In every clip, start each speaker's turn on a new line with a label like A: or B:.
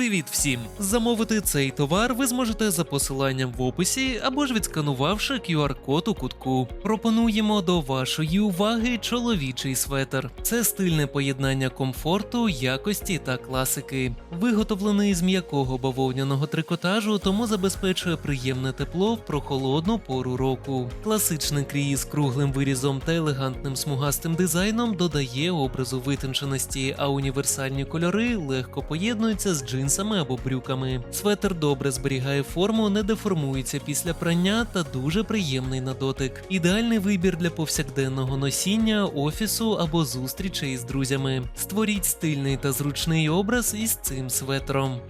A: Привіт всім! Замовити цей товар ви зможете за посиланням в описі або ж відсканувавши QR-код у кутку. Пропонуємо до вашої уваги чоловічий светр. Це стильне поєднання комфорту, якості та класики. Виготовлений з м'якого бавовняного трикотажу, тому забезпечує приємне тепло в прохолодну пору року. Класичний крій з круглим вирізом та елегантним смугастим дизайном додає образу витонченості, а універсальні кольори легко поєднуються з джинсами або брюками. Светер добре зберігає форму, не деформується після прання та дуже приємний на дотик. Ідеальний вибір для повсякденного носіння, офісу або зустрічей з друзями. Створіть стильний та зручний образ із цим светром.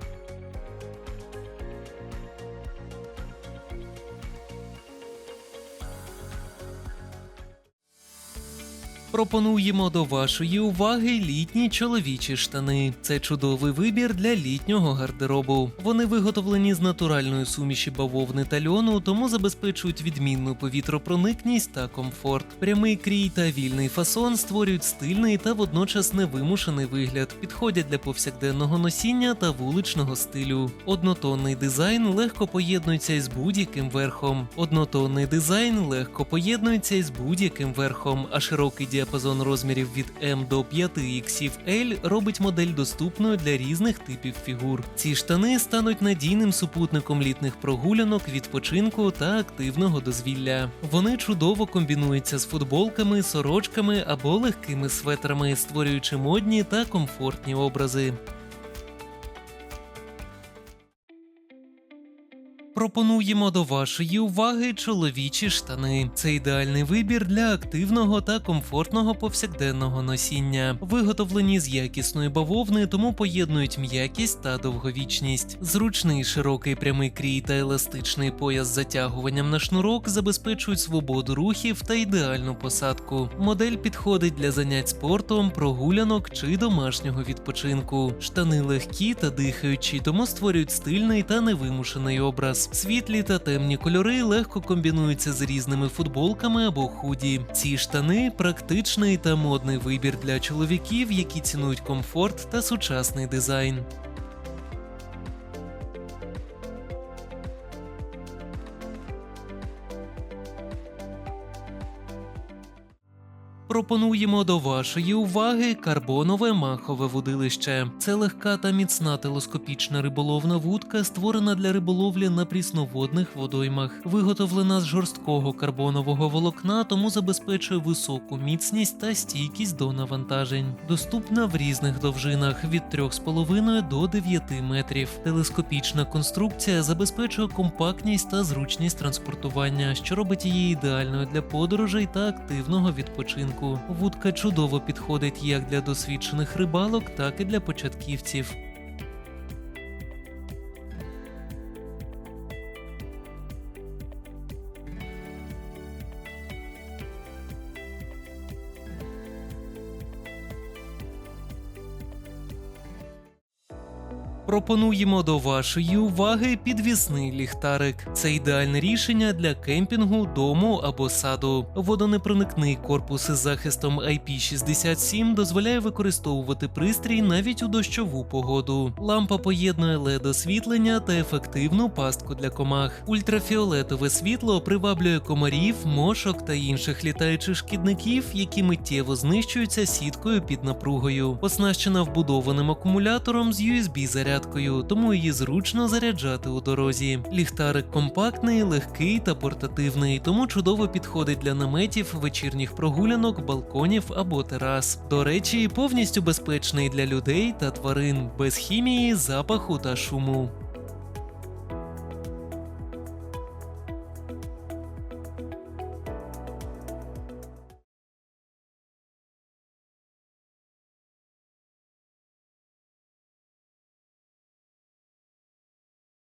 A: Пропонуємо до вашої уваги літні чоловічі штани. Це чудовий вибір для літнього гардеробу. Вони виготовлені з натуральної суміші бавовни та льону, тому забезпечують відмінну повітропроникність та комфорт. Прямий крій та вільний фасон створюють стильний та водночас невимушений вигляд, підходять для повсякденного носіння та вуличного стилю. Однотонний дизайн легко поєднується із будь-яким верхом. Однотонний дизайн легко поєднується із будь-яким верхом, а широкий діапазон розмірів від М до 5XL робить модель доступною для різних типів фігур. Ці штани стануть надійним супутником літних прогулянок, відпочинку та активного дозвілля. Вони чудово комбінуються з футболками, сорочками або легкими светрами, створюючи модні та комфортні образи. Пропонуємо до вашої уваги чоловічі штани. Це ідеальний вибір для активного та комфортного повсякденного носіння. Виготовлені з якісної бавовни, тому поєднують м'якість та довговічність. Зручний широкий прямий крій та еластичний пояс з затягуванням на шнурок забезпечують свободу рухів та ідеальну посадку. Модель підходить для занять спортом, прогулянок чи домашнього відпочинку. Штани легкі та дихаючі, тому створюють стильний та невимушений образ. Світлі та темні кольори легко комбінуються з різними футболками або худі. Ці штани практичний та модний вибір для чоловіків, які цінують комфорт та сучасний дизайн. Пропонуємо до вашої уваги карбонове махове вудилище. Це легка та міцна телескопічна риболовна вудка, створена для риболовлі на прісноводних водоймах. Виготовлена з жорсткого карбонового волокна, тому забезпечує високу міцність та стійкість до навантажень. Доступна в різних довжинах від 3,5 до 9 метрів. Телескопічна конструкція забезпечує компактність та зручність транспортування, що робить її ідеальною для подорожей та активного відпочинку. Вудка чудово підходить як для досвідчених рибалок, так і для початківців. Пропонуємо до вашої уваги підвісний ліхтарик. Це ідеальне рішення для кемпінгу, дому або саду. Водонепроникний корпус із захистом IP67 дозволяє використовувати пристрій навіть у дощову погоду. Лампа поєднує led освітлення та ефективну пастку для комах. Ультрафіолетове світло приваблює комарів, мошок та інших літаючих шкідників, які миттєво знищуються сіткою під напругою. Оснащена вбудованим акумулятором з USB зарядкою, тому її зручно заряджати у дорозі. Ліхтарик компактний, легкий та портативний, тому чудово підходить для наметів, вечірніх прогулянок, балконів або терас. До речі, повністю безпечний для людей та тварин, без хімії, запаху та шуму.